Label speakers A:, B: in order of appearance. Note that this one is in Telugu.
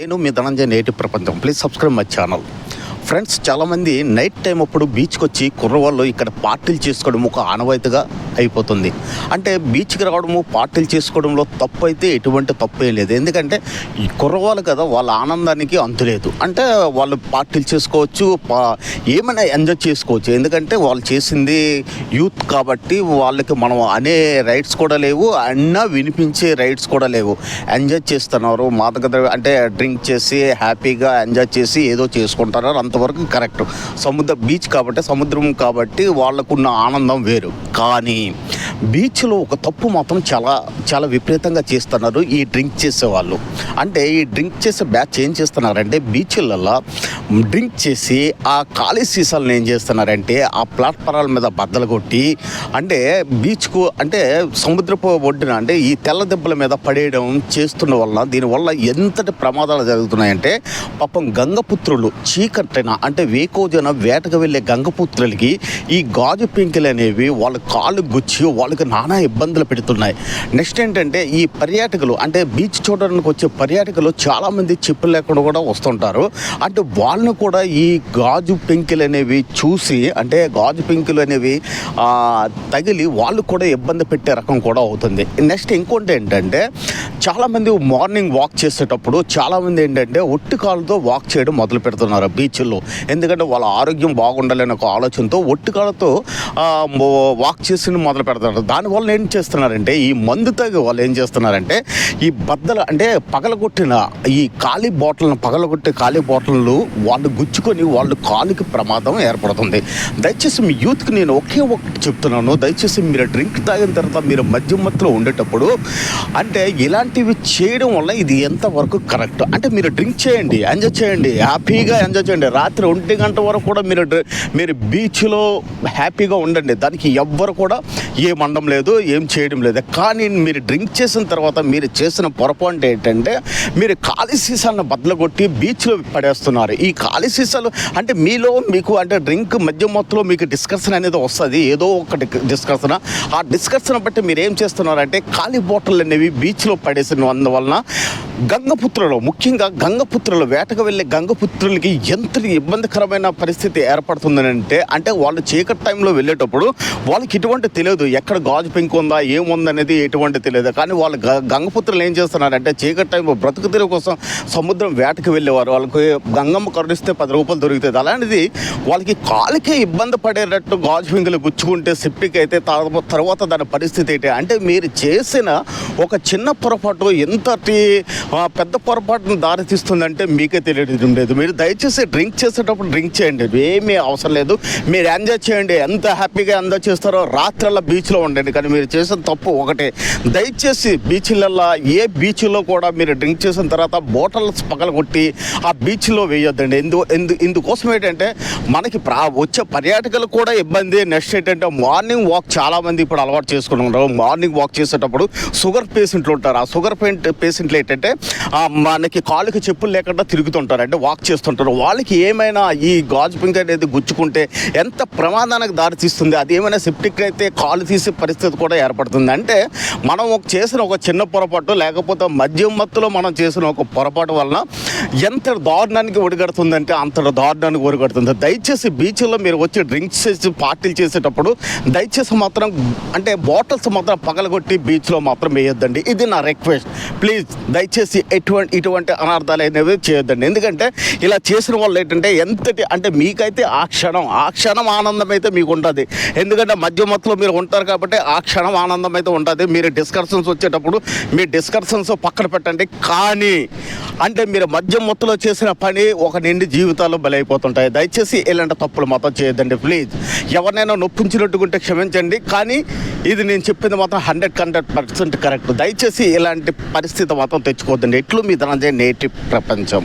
A: నేను మీ ధనంజయ నేటి ప్రపంచం. Please subscribe my channel. Friends చాలామంది నైట్ టైం అప్పుడు బీచ్కి వచ్చి కుర్రవాళ్ళు ఇక్కడ పార్టీలు చేసుకోవడం ఒక ఆనవాయితీగా అయిపోతుంది. అంటే బీచ్కి రావడము పార్టీలు చేసుకోవడంలో తప్పు అయితే ఎటువంటి తప్పు ఏం లేదు. ఎందుకంటే ఈ కుర్రవాళ్ళు కదా వాళ్ళ ఆనందానికి అంతులేదు అంటే వాళ్ళు పార్టీలు చేసుకోవచ్చు పా- ఏమైనా ఎంజాయ్ చేసుకోవచ్చు. ఎందుకంటే వాళ్ళు చేసింది యూత్ కాబట్టి వాళ్ళకి మనం అనే రైట్స్ కూడా లేవు అన్నా వినిపించే రైట్స్ కూడా లేవు. ఎంజాయ్ చేస్తున్నారు మాదక ద్రవ్య అంటే డ్రింక్ చేసి హ్యాపీగా ఎంజాయ్ చేసి ఏదో చేసుకుంటున్నారు వరకు కరెక్ట్. సముద్ర బీచ్ కాబట్టి సముద్రం కాబట్టి వాళ్ళకున్న ఆనందం వేరు. కానీ బీచ్లో ఒక తప్పు మాత్రం చాలా చాలా విపరీతంగా చేస్తున్నారు ఈ డ్రింక్ చేసే వాళ్ళు అంటే ఈ డ్రింక్ చేసే బ్యాచ్ ఏం చేస్తున్నారంటే బీచ్లలో డ్రింక్ చేసి ఆ ఖాళీ సీసాలను ఏం చేస్తున్నారంటే ఆ ప్లాట్ఫారాల మీద బద్దలు కొట్టి అంటే బీచ్కు అంటే సముద్రపు ఒడ్డున అంటే ఈ తెల్ల దెబ్బల మీద పడేయడం చేస్తున్న వల్ల దీనివల్ల ఎంతటి ప్రమాదాలు జరుగుతున్నాయంటే పాపం గంగపుత్రులు చీకటిన అంటే వేకోజన వేటకు వెళ్ళే గంగపుత్రులకి ఈ గాజు పెంకులు అనేవి వాళ్ళ కాళ్ళు గుచ్చి వాళ్ళకి నానా ఇబ్బందులు పెడుతున్నాయి. నెక్స్ట్ ఏంటంటే ఈ పర్యాటకులు అంటే బీచ్ చూడడానికి వచ్చే పర్యాటకులు చాలామంది చెప్పులు లేకుండా కూడా వస్తుంటారు. అంటే వాళ్ళను కూడా ఈ గాజు పెంకులు అనేవి చూసి అంటే గాజు పెంకులు అనేవి తగిలి వాళ్ళు కూడా ఇబ్బంది పెట్టే రకం కూడా అవుతుంది. నెక్స్ట్ ఇంకోటి ఏంటంటే చాలామంది మార్నింగ్ వాక్ చేసేటప్పుడు చాలామంది ఏంటంటే ఒట్టి కాళ్ళతో వాక్ చేయడం మొదలు పెడుతున్నారు బీచ్లో ఎందుకంటే వాళ్ళ ఆరోగ్యం బాగుండాలనే ఒక ఆలోచనతో ఒట్టి కాళ్ళతో వాక్ చేసి మొదలు పెడతారు. దానివల్ల ఏం చేస్తున్నారంటే ఈ మందు తాగి వాళ్ళు ఏం చేస్తున్నారంటే ఈ బద్దలు అంటే పగలగొట్టిన ఈ ఖాళీ బాటిల్ని పగలగొట్టే ఖాళీ బాటిల్లు వాళ్ళు గుచ్చుకొని వాళ్ళు కాలుకి ప్రమాదం ఏర్పడుతుంది. దయచేసి మీ యూత్కి నేను ఒకే ఒకటి చెప్తున్నాను. దయచేసి మీరు డ్రింక్ తాగిన తర్వాత మీరు మద్యం మత్తులో ఉండేటప్పుడు అంటే ఇలాంటి ఇలాంటివి చేయడం వల్ల ఇది ఎంతవరకు కరెక్ట్? అంటే మీరు డ్రింక్ చేయండి ఎంజాయ్ చేయండి హ్యాపీగా ఎంజాయ్ చేయండి. రాత్రి ఒంటి గంట వరకు కూడా మీరు డ్రి- మీరు బీచ్లో హ్యాపీగా ఉండండి. దానికి ఎవ్వరు కూడా ఏం లేదు ఏం చేయడం లేదు. కానీ మీరు డ్రింక్ చేసిన తర్వాత మీరు చేసిన పొరపాటు ఏంటంటే మీరు ఖాళీ సీసాలను బద్దలగొట్టి బీచ్లో పడేస్తున్నారు. ఈ ఖాళీ సీసాలు అంటే మీలో మీకు అంటే డ్రింక్ మధ్య మొత్తంలో మీకు డిస్కషన్ అనేది వస్తుంది. ఏదో ఒకటి డిస్కషన్ ఆ డిస్కషన్ బట్టి మీరు ఏం చేస్తున్నారంటే ఖాళీ బాటిల్ అనేవి బీచ్లో చేసిన అందువలన గంగపుత్రలో ముఖ్యంగా గంగపుత్రలో వేటకు వెళ్ళే గంగపుత్రులకి ఎంత ఇబ్బందికరమైన పరిస్థితి ఏర్పడుతుందని అంటే అంటే వాళ్ళు చీకటి టైంలో వెళ్ళేటప్పుడు వాళ్ళకి ఎటువంటి తెలియదు ఎక్కడ గాజు పెంకు ఉందా ఏముందనేది ఎటువంటి తెలియదు. కానీ వాళ్ళు గంగపుత్రులు ఏం చేస్తున్నారంటే చీకటి టైం బ్రతుకు తెరువు కోసం సముద్రం వేటకు వెళ్ళేవారు. వాళ్ళకి గంగమ్మ కరుణిస్తే పది రూపాయలు దొరుకుతుంది అలాంటిది వాళ్ళకి కాలుకే ఇబ్బంది పడేటట్టు గాజు పెంకులు గుచ్చుకుంటే సిప్పికి అయితే తర్వాత దాని పరిస్థితి ఏంటి? అంటే మీరు చేసిన ఒక చిన్న పొరపాటు ఎంతటి పెద్ద పొరపాటును దారితీస్తుందంటే మీకే తెలియడం లేదు. మీరు దయచేసి డ్రింక్ చేసేటప్పుడు డ్రింక్ చేయండి. ఏమీ అవసరం లేదు. మీరు ఎంజాయ్ చేయండి. ఎంత హ్యాపీగా ఎంజాయ్ చేస్తారో రాత్రల్లా బీచ్లో ఉండండి. కానీ మీరు చేసిన తప్పు ఒకటే. దయచేసి బీచ్లలో ఏ బీచ్లో కూడా మీరు డ్రింక్ చేసిన తర్వాత బోటల్స్ పగలగొట్టి ఆ బీచ్లో వేయొద్దండి. ఎందు ఎందు ఇందుకోసం ఏంటంటే మనకి ప్రా వచ్చే పర్యాటకులు కూడా ఇబ్బంది. నెక్స్ట్ ఏంటంటే మార్నింగ్ వాక్ చాలామంది ఇప్పుడు అలవాటు చేసుకుంటున్నారు మార్నింగ్ వాక్ చేసేటప్పుడు షుగర్ పేషెంట్లు ఉంటారు. ఆ షుగర్ పేషెంట్లు ఏంటంటే మనకి కాళ్ళకి చెప్పులు లేకుండా తిరుగుతుంటారు అంటే వాక్ చేస్తుంటారు. వాళ్ళకి ఏమైనా ఈ గాజు పింక్ అనేది గుచ్చుకుంటే ఎంత ప్రమాదానికి దారితీస్తుంది అది ఏమైనా సెప్టిక్ అయితే కాలు తీసే పరిస్థితి కూడా ఏర్పడుతుంది. అంటే మనం ఒక చేసిన ఒక చిన్న పొరపాటు లేకపోతే మద్యం మత్తులో మనం చేసిన ఒక పొరపాటు వలన ఎంత దారుణానికి ఒడిగడుతుందంటే అంత దారుణానికి ఒడిగడుతుంది. దయచేసి బీచ్లో మీరు వచ్చి డ్రింక్స్ చేసి పార్టీలు చేసేటప్పుడు దయచేసి మాత్రం అంటే బాటిల్స్ మాత్రం పగలగొట్టి బీచ్లో మాత్రం వేయొద్దండి. ఇది నా రిక్వెస్ట్ ప్లీజ్ దయచేసి ఎటువంటి ఇటువంటి అనర్థాలు అనేవి చేయొద్దండి. ఎందుకంటే ఇలా చేసిన వాళ్ళు ఏంటంటే ఎంతటి అంటే మీకైతే ఆ క్షణం ఆ క్షణం ఆనందం అయితే మీకు ఉంటుంది. ఎందుకంటే మధ్య మొత్తంలో మీరు ఉంటారు కాబట్టి ఆ క్షణం ఆనందం అయితే ఉంటుంది. మీరు డిస్కషన్స్ వచ్చేటప్పుడు మీ డిస్కషన్స్ పక్కన పెట్టండి. కానీ అంటే మీరు మధ్య మొత్తంలో చేసిన పని ఒక నిండి జీవితాల్లో బలైపోతుంటాయి. దయచేసి ఇలాంటి తప్పులు మాత్రం చేయొద్దండి. ప్లీజ్. ఎవరినైనా నొప్పించినట్టుకుంటే క్షమించండి. కానీ ఇది నేను చెప్పింది మాత్రం హండ్రెడ్ హండ్రెడ్ పర్సెంట్ కరెక్ట్. దయచేసి ఇలాంటి పరిస్థితి మాత్రం తెచ్చుకోవద్దండి నెట్లు మీ ధనంజయ నేటి ప్రపంచం?